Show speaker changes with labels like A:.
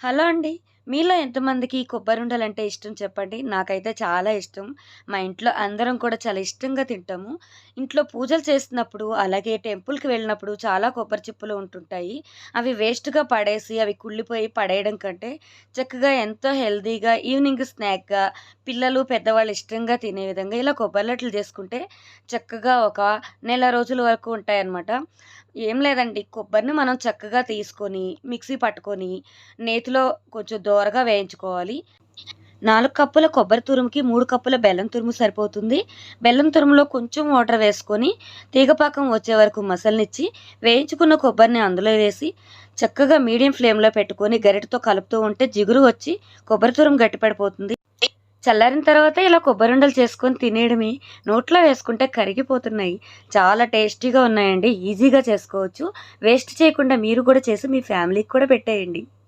A: Hello అండి. మీలో ఎంతమందికి కొబ్బరి కొబ్బరుండలంటే ఇష్టం చెప్పండి? నాకైతే చాలా ఇష్టం. మా ఇంట్లో అందరం కూడా చాలా ఇష్టంగా తింటాము. ఇంట్లో పూజలు చేస్తున్నప్పుడు, అలాగే టెంపుల్‌కి వెళ్ళినప్పుడు చాలా కొబ్బరి చిప్పులు ఉంటుంటాయి. అవి వేస్ట్‌గా పడేసి, అవి కుళ్ళిపోయి పడేయడం కంటే, చక్కగా ఎంతో హెల్తీగా ఈవినింగ్ స్నాక్‌గా పిల్లలు, పెద్దవాళ్ళు ఇష్టంగా తినే విధంగా ఇలా కొబ్బరి లడ్డలు చేసుకుంటే, చక్కగా ఒక నెల రోజుల వరకు ఉంటాయన్నమాట. ఏం లేదండి కొబ్బరిని మనం చక్కగా తీసుకొని, మిక్సీ పట్టుకొని, నేతిలో కొంచెం దోరగా వేయించుకోవాలి. నాలుగు కప్పుల కొబ్బరి తురుముకి మూడు కప్పుల బెల్లం తురుము సరిపోతుంది. బెల్లం తురుములో కొంచెం వాటర్ వేసుకొని, తీగపాకం వచ్చే వరకు మసలనిచ్చి, వేయించుకున్న కొబ్బరిని అందులో వేసి, చక్కగా మీడియం ఫ్లేమ్‌లో పెట్టుకొని గరిటతో కలుపుతూ ఉంటే జిగురు వచ్చి, కొబ్బరి తురుము గట్టిపడిపోతుంది. చల్లారిన తర్వాత ఇలా కొబ్బరుండలు చేసుకొని తినేయడమే. నోట్లో వేసుకుంటే కరిగిపోతున్నాయి. చాలా టేస్టీగా ఉన్నాయండి. ఈజీగా చేసుకోవచ్చు. వేస్ట్ చేయకుండా మీరు కూడా చేసి మీ ఫ్యామిలీకి కూడా పెట్టేయండి.